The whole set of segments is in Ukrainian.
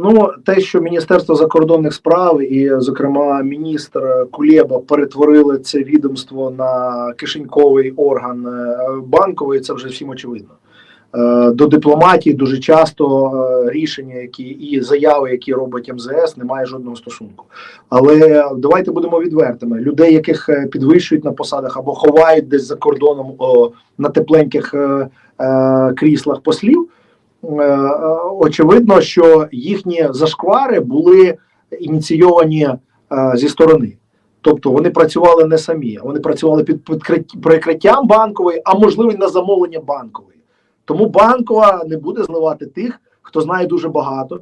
Ну, те, що Міністерство закордонних справ і, зокрема, міністр Кулєба перетворили це відомство на кишеньковий орган е, банковий, це вже всім очевидно. Е, До дипломатії дуже часто е, рішення, які і заяви, які робить МЗС, не має жодного стосунку. Але давайте будемо відвертими: людей, яких підвищують на посадах або ховають десь за кордоном на тепленьких кріслах послів. Е, е, очевидно, що їхні зашквари були ініційовані е, зі сторони. Тобто вони працювали не самі, вони працювали під прикриттям банкової, а можливо на замовлення банкової. Тому банкова не буде зливати тих, хто знає дуже багато,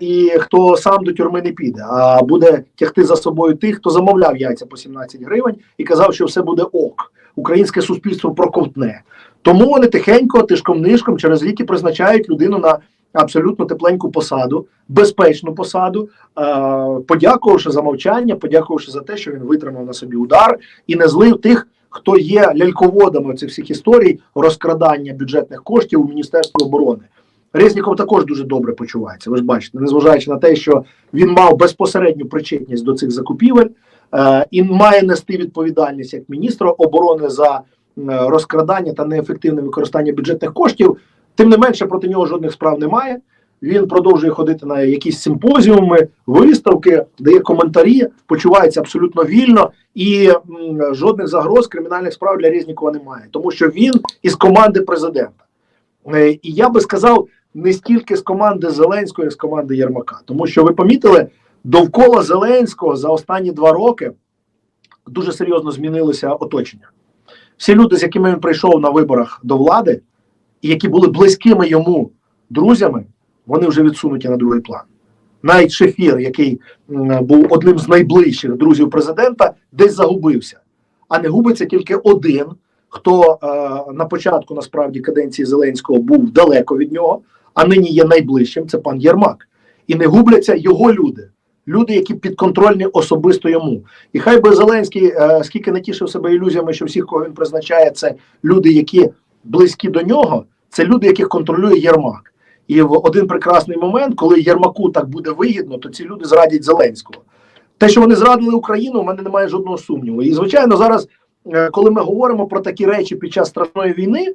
і хто сам до тюрми не піде, а буде тягти за собою тих, хто замовляв яйця по 17 гривень і казав, що все буде ок. Українське суспільство проковтне. Тому вони тихенько, тишком нишком через ріки призначають людину на абсолютно тепленьку посаду, безпечну посаду, е, подякувавши за мовчання, подякувавши за те, що він витримав на собі удар і не злив тих, хто є ляльководами цих всіх історій розкрадання бюджетних коштів у Міністерстві оборони. Резніков також дуже добре почувається. Ви ж бачите, незважаючи на те, що він мав безпосередню причетність до цих закупівель е, і має нести відповідальність як міністра оборони за розкрадання та неефективне використання бюджетних коштів. Тим не менше проти нього жодних справ немає. Він продовжує ходити на якісь симпозіуми, виставки, дає коментарі, почувається абсолютно вільно і жодних загроз кримінальних справ для Резнікова немає, тому що він із команди президента. Е, І я би сказав, не стільки з команди Зеленського, як з команди Єрмака. Тому що ви помітили, довкола Зеленського за останні два роки дуже серйозно змінилося оточення. Всі люди, з якими він прийшов на виборах до влади, і які були близькими йому друзями, вони вже відсунуті на другий план. Навіть Шефір, який був одним з найближчих друзів президента, десь загубився. А не губиться тільки один, хто е, на початку насправді каденції Зеленського був далеко від нього, а нині є найближчим. Це пан Єрмак. І не губляться його люди, люди, які підконтрольні особисто йому. І хай би Зеленський, е, скільки не тішив себе ілюзіями, що всіх, кого він призначає, це люди, які близькі до нього, це люди, яких контролює Єрмак. І в один прекрасний момент, коли Єрмаку так буде вигідно, то ці люди зрадять Зеленського. Те, що вони зрадили Україну, у мене немає жодного сумніву. І звичайно, зараз, е, коли ми говоримо про такі речі під час страшної війни,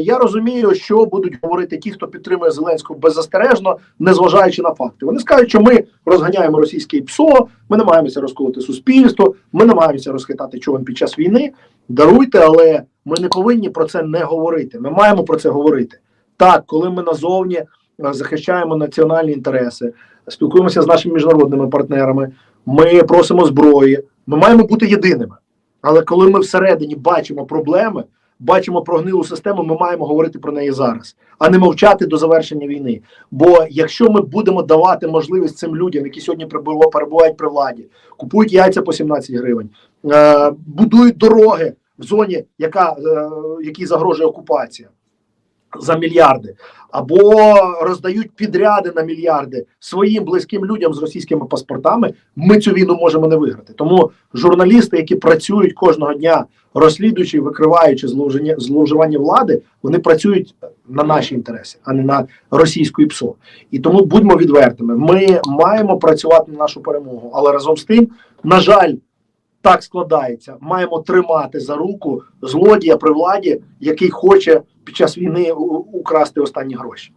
я розумію, що будуть говорити ті, хто підтримує Зеленського беззастережно, незважаючи на факти. Вони скажуть, що ми розганяємо російське ПСО, ми намагаємося розколоти суспільство, ми намагаємося розхитати човен під час війни. Даруйте, але ми не повинні про це не говорити. Ми маємо про це говорити. Так, коли ми назовні е, захищаємо національні інтереси, спілкуємося з нашими міжнародними партнерами, ми просимо зброї, ми маємо бути єдиними. Але коли ми всередині бачимо проблеми, бачимо прогнилу систему, ми маємо говорити про неї зараз, а не мовчати до завершення війни. Бо якщо ми будемо давати можливість цим людям, які сьогодні перебувають при владі, купують яйця по 17 гривень, е, будують дороги в зоні, яка, е, якій загрожує окупація за мільярди, або роздають підряди на мільярди своїм близьким людям з російськими паспортами, ми цю війну можемо не виграти. Тому журналісти, які працюють кожного дня, розслідуючи, викриваючи зловживання влади, вони працюють на наші інтереси, а не на російську ІПСО. І тому будьмо відвертими. Ми маємо працювати на нашу перемогу, але разом з тим, на жаль. Так складається. Маємо тримати за руку злодія при владі, який хоче під час війни украсти останні гроші.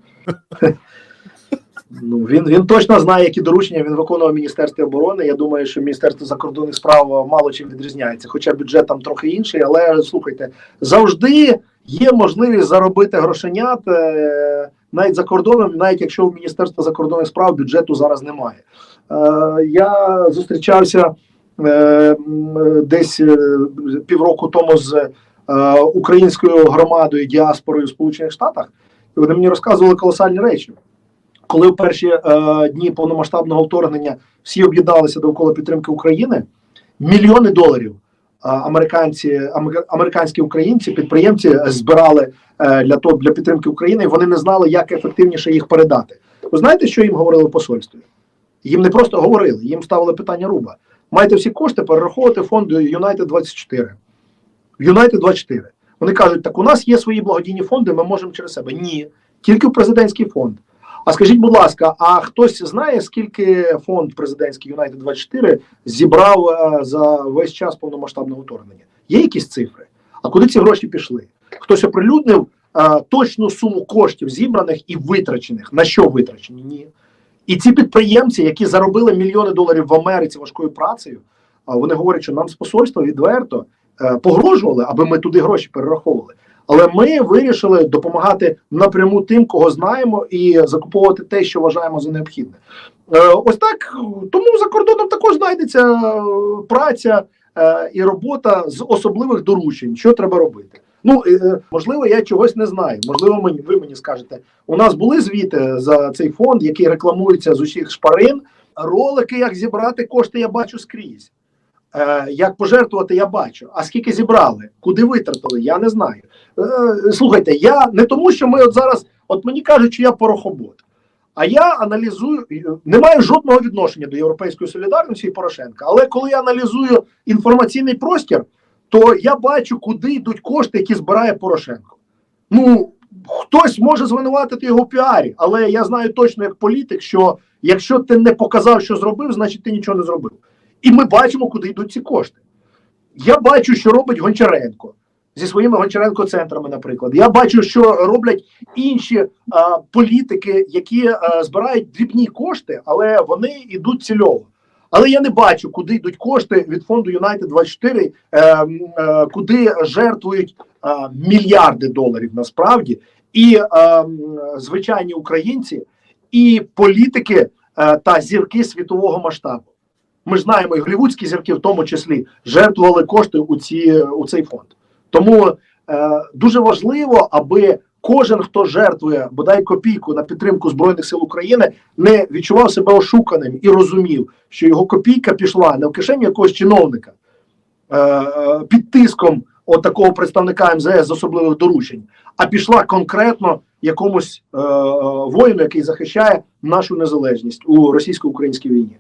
Ну, він, він точно знає, які доручення він виконував Міністерстві оборони. Я думаю, що Міністерство закордонних справ мало чим відрізняється, хоча бюджет там трохи інший, але слухайте, завжди є можливість заробити грошенят е, навіть за кордоном, навіть якщо у Міністерства закордонних справ бюджету зараз немає. Е, я зустрічався десь е, півроку тому з е, українською громадою діаспорою в Сполучених Штатах, і вони мені розказували колосальні речі. Коли в перші е, дні повномасштабного вторгнення всі об'єдналися довкола підтримки України, мільйони доларів американці, амер- американські українці, підприємці збирали е, для того для підтримки України. і Вони не знали, як ефективніше їх передати. Ви знаєте, що їм говорили в посольстві? Їм не просто говорили, їм ставили питання руба. Маєте всі кошти перераховувати фонд United 24. United 24. Вони кажуть, так у нас є свої благодійні фонди, ми можемо через себе. Ні, тільки в президентський фонд. А скажіть, будь ласка, а хтось знає, скільки фонд президентський United 24 зібрав е, за весь час повномасштабного вторгнення? Є якісь цифри? А куди ці гроші пішли? Хтось оприлюднив е, точну суму коштів зібраних і витрачених. На що витрачені? Ні. І ці підприємці, які заробили мільйони доларів в Америці важкою працею, вони говорять, що нам з посольства відверто е, погрожували, аби ми туди гроші перераховували. Але ми вирішили допомагати напряму тим, кого знаємо, і закуповувати те, що вважаємо за необхідне. Е, ось так тому за кордоном також знайдеться е, праця і робота з особливих доручень. Що треба робити? Ну е, е, можливо, я чогось не знаю. Можливо, мені ви мені скажете. У нас були звіти за цей фонд, який рекламується з усіх шпарин. Ролики, як зібрати кошти, я бачу скрізь. Е, як пожертвувати, я бачу. А скільки зібрали, куди витратили, я не знаю. Слухайте, я не тому, що ми от зараз, от мені кажуть, що я порохобот. А я аналізую, не маю жодного відношення до Європейської солідарності і Порошенка. Але коли я аналізую інформаційний простір, то я бачу, куди йдуть кошти, які збирає Порошенко. Ну, хтось може звинуватити його в піарі, але я знаю точно як політик, що якщо ти не показав, що зробив, значить ти нічого не зробив. І ми бачимо, куди йдуть ці кошти. Я бачу, що робить Гончаренко зі своїми Гончаренко-центрами, наприклад. Я бачу, що роблять інші а, політики, які а, збирають дрібні кошти, але вони йдуть цільово. Але я не бачу, куди йдуть кошти від фонду United 24, е, е, куди жертвують е, мільярди доларів насправді, і е, звичайні українці, і політики е, та зірки світового масштабу. Ми знаємо, і голівудські зірки, в тому числі, жертвували кошти у, ці, у цей фонд. Тому е, дуже важливо, аби кожен, хто жертвує бодай копійку на підтримку Збройних сил України, не відчував себе ошуканим і розумів, що його копійка пішла не в кишені якогось чиновника е, е, під тиском от такого представника МЗС з особливих доручень, а пішла конкретно якомусь е, воїну, який захищає нашу незалежність у російсько-українській війні.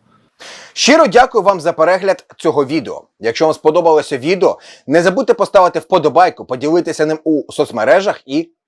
Щиро дякую вам за перегляд цього відео. Якщо вам сподобалося відео, не забудьте поставити вподобайку, поділитися ним у соцмережах і